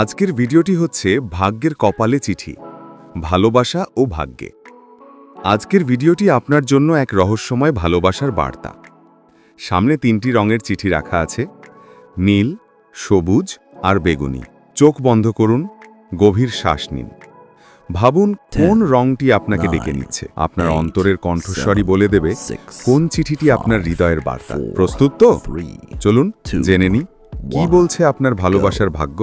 আজকের ভিডিওটি হচ্ছে ভাগ্যের কপালে চিঠি ভালোবাসা ও ভাগ্যে। আজকের ভিডিওটি আপনার জন্য এক রহস্যময় ভালোবাসার বার্তা। সামনে তিনটি রঙের চিঠি রাখা আছে নীল সবুজ আর বেগুনি। চোখ বন্ধ করুন গভীর শ্বাস নিন। ভাবুন কোন রংটি আপনাকে ডেকে নিচ্ছে। আপনার অন্তরের কণ্ঠস্বরই বলে দেবে কোন চিঠিটি আপনার হৃদয়ের বার্তা। প্রস্তুত তো? চলুন জেনে নি কি বলছে আপনার ভালোবাসার ভাগ্য?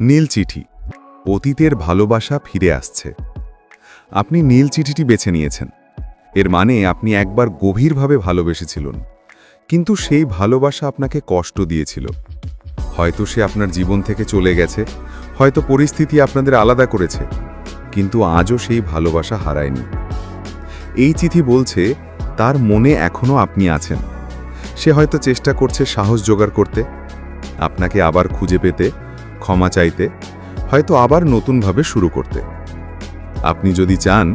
নীল চিঠি। অতীতের ভালোবাসা ফিরে আসছে। আপনি নীল চিঠিটি বেছে নিয়েছেন। এর মানে আপনি একবার গভীরভাবে ভালোবেসেছিলেন। কিন্তু সেই ভালোবাসা আপনাকে কষ্ট দিয়েছিল। হয়তো সে আপনার জীবন থেকে চলে গেছে, হয়তো পরিস্থিতি আপনাদের আলাদা করেছে, কিন্তু আজও সেই ভালোবাসা হারায়নি। এই চিঠি বলছে, তার মনে এখনও আপনি আছেন। সে হয়তো চেষ্টা করছে সাহস জোগাড় করতে। আপনাকে আবার খুঁজে পেতে ক্ষমা চাইতে, হয়তো আবার নতুনভাবে শুরু করতে। আপনি যদি চান,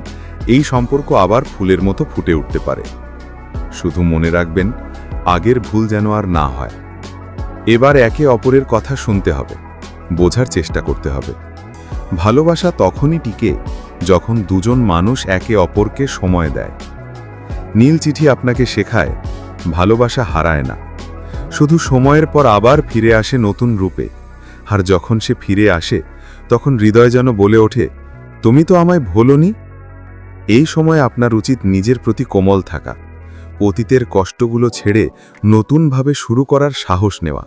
এই সম্পর্ক আবার ফুলের মতো ফুটে উঠতে পারে। শুধু মনে রাখবেন, আগের ভুল যেন আর না হয়। এবার একে অপরের কথা শুনতে হবে, বোঝার চেষ্টা করতে হবে। ভালোবাসা তখনই টিকে যখন দুজন মানুষ একে অপরকে সময় দেয়। নীল চিঠি আপনাকে শেখায়, ভালোবাসা হারায় না। শুধু সময়ের পর আবার ফিরে আসে নতুন রূপে। আর যখন সে ফিরে আসে, তখন হৃদয় যেন বলে ওঠে, তুমি তো আমায় ভোলনি? এই সময় আপনার উচিত নিজের প্রতি কোমল থাকা, অতীতের কষ্টগুলো ছেড়ে নতুনভাবে শুরু করার সাহস নেওয়া।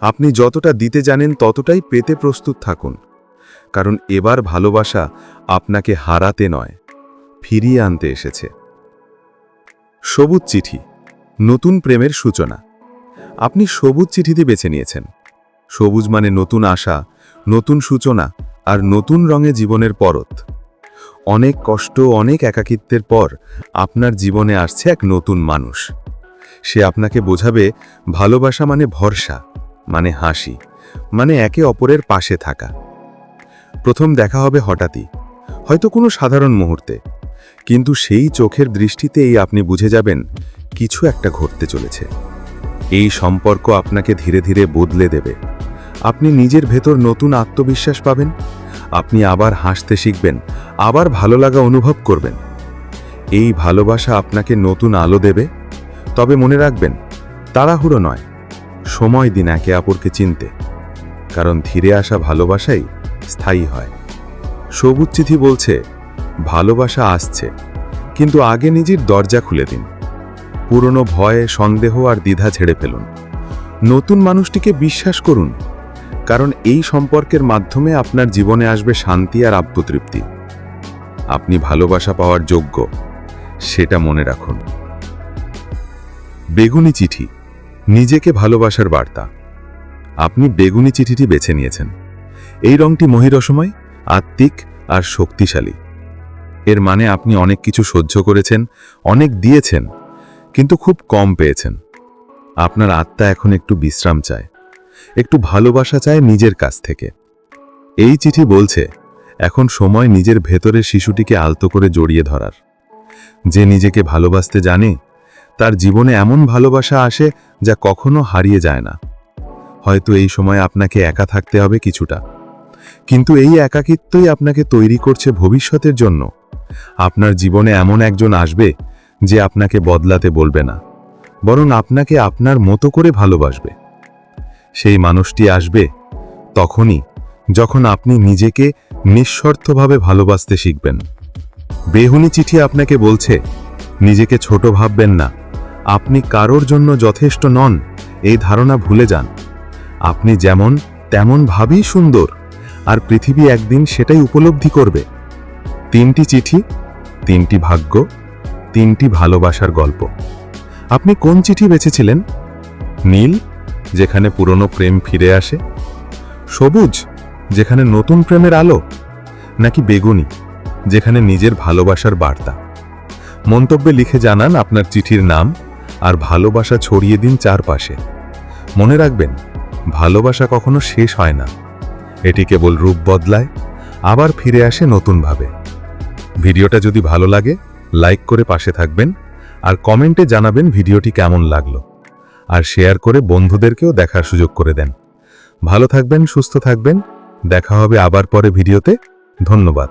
আপনি যতটা দিতে জানেন ততটাই পেতে প্রস্তুত থাকুন, কারণ এবার ভালোবাসা আপনাকে হারাতে নয়, ফিরিয়ে আনতে এসেছে। সবুজ চিঠি, নতুন প্রেমের সূচনা। আপনি সবুজ চিঠিতে বেছে নিয়েছেন। সবুজ মানে নতুন আশা, নতুন সূচনা আর নতুন রঙে জীবনের পরত। অনেক কষ্ট, অনেক একাকিত্বের পর আপনার জীবনে আসছে এক নতুন মানুষ। সে আপনাকে বোঝাবে, ভালোবাসা মানে ভরসা মানে হাসি মানে একে অপরের পাশে থাকা। প্রথম দেখা হবে হঠাৎই, হয়তো কোনো সাধারণ মুহূর্তে। কিন্তু সেই চোখের দৃষ্টিতেই আপনি বুঝে যাবেন, কিছু একটা ঘটতে চলেছে। এই সম্পর্ক আপনাকে ধীরে ধীরে বদলে দেবে। আপনি নিজের ভেতর নতুন আত্মবিশ্বাস পাবেন, আপনি আবার হাসতে শিখবেন, আবার ভালো লাগা অনুভব করবেন। এই ভালোবাসা আপনাকে নতুন আলো দেবে, তবে মনে রাখবেন, তাড়াহুড়ো নয়, সময় দিন একে অপরকে চিনতে, কারণ ধীরে আসা ভালোবাসাই স্থায়ী হয়। সবুজ চিঠি বলছে, ভালোবাসা আসছে, কিন্তু আগে নিজের দরজা খুলে দিন। পুরনো ভয়ে, সন্দেহ আর দ্বিধা ছেড়ে ফেলুন। নতুন মানুষটিকে বিশ্বাস করুন কারণ এই সম্পর্কের মাধ্যমে আপনার জীবনে আসবে শান্তি আর আত্মতৃপ্তি। আপনি ভালোবাসা পাওয়ার যোগ্য, সেটা মনে রাখুন। বেগুনি চিঠি, নিজেকে ভালোবাসার বার্তা। আপনি বেগুনি চিঠিটি বেছে নিয়েছেন। এই রংটি মহিরসময়, আত্মিক আর শক্তিশালী। এর মানে আপনি অনেক কিছু সহ্য করেছেন, অনেক দিয়েছেন, কিন্তু খুব কম পেয়েছেন। আপনার আত্মা এখন একটু বিশ্রাম চায়। একটু ভালোবাসা চায় নিজের কাছ থেকে। এই চিঠি বলছে, এখন সময় নিজের ভেতরের শিশুটিকে আলতো করে জড়িয়ে ধরার। যে নিজেকে ভালোবাসতে জানে, তার জীবনে এমন ভালোবাসা আসে যা কখনো হারিয়ে যায় না। হয়তো এই সময় আপনাকে একা থাকতে হবে কিছুটা। কিন্তু এই একাকিত্বই আপনাকে তৈরি করছে ভবিষ্যতের জন্য। আপনার জীবনে এমন একজন আসবে যে আপনাকে বদলাতে বলবে না, বরং আপনাকে আপনার মতো করে ভালোবাসবে। সেই মানুষটি আসবে তখনই যখন আপনি নিজেকে নিঃস্বার্থভাবে ভালোবাসতে শিখবেন। বেহুনি চিঠি আপনাকে বলছে, নিজেকে ছোট ভাববেন না। আপনি কারোর জন্য যথেষ্ট নন, এই ধারণা ভুলে যান। আপনি যেমন তেমন ভাবেই সুন্দর, আর পৃথিবী একদিন সেটাই উপলব্ধি করবে। তিনটি চিঠি, তিনটি ভাগ্য, তিনটি ভালোবাসার গল্প। আপনি কোন চিঠি বেছেছিলেন? নীল যেখানে পুরনো প্রেম ফিরে আসে? সবুজ, যেখানে নতুন প্রেমের আলো? নাকি বেগুনি, যেখানে নিজের ভালোবাসার বার্তা? মন্তব্যে লিখে জানান আপনার চিঠির নাম আর ভালোবাসা ছড়িয়ে দিন চারপাশে। মনে রাখবেন, ভালোবাসা কখনো শেষ হয় না। এটি কেবল রূপ বদলায়, আবার ফিরে আসে নতুনভাবে। ভিডিওটা যদি ভালো লাগে, লাইক করে পাশে থাকবেন আর কমেন্টে জানাবেন ভিডিওটি কেমন লাগল। আর শেয়ার করে বন্ধুদেরকেও দেখার সুযোগ করে দেন। ভালো থাকবেন, সুস্থ থাকবেন। দেখা হবে আবার পরে ভিডিওতে। ধন্যবাদ।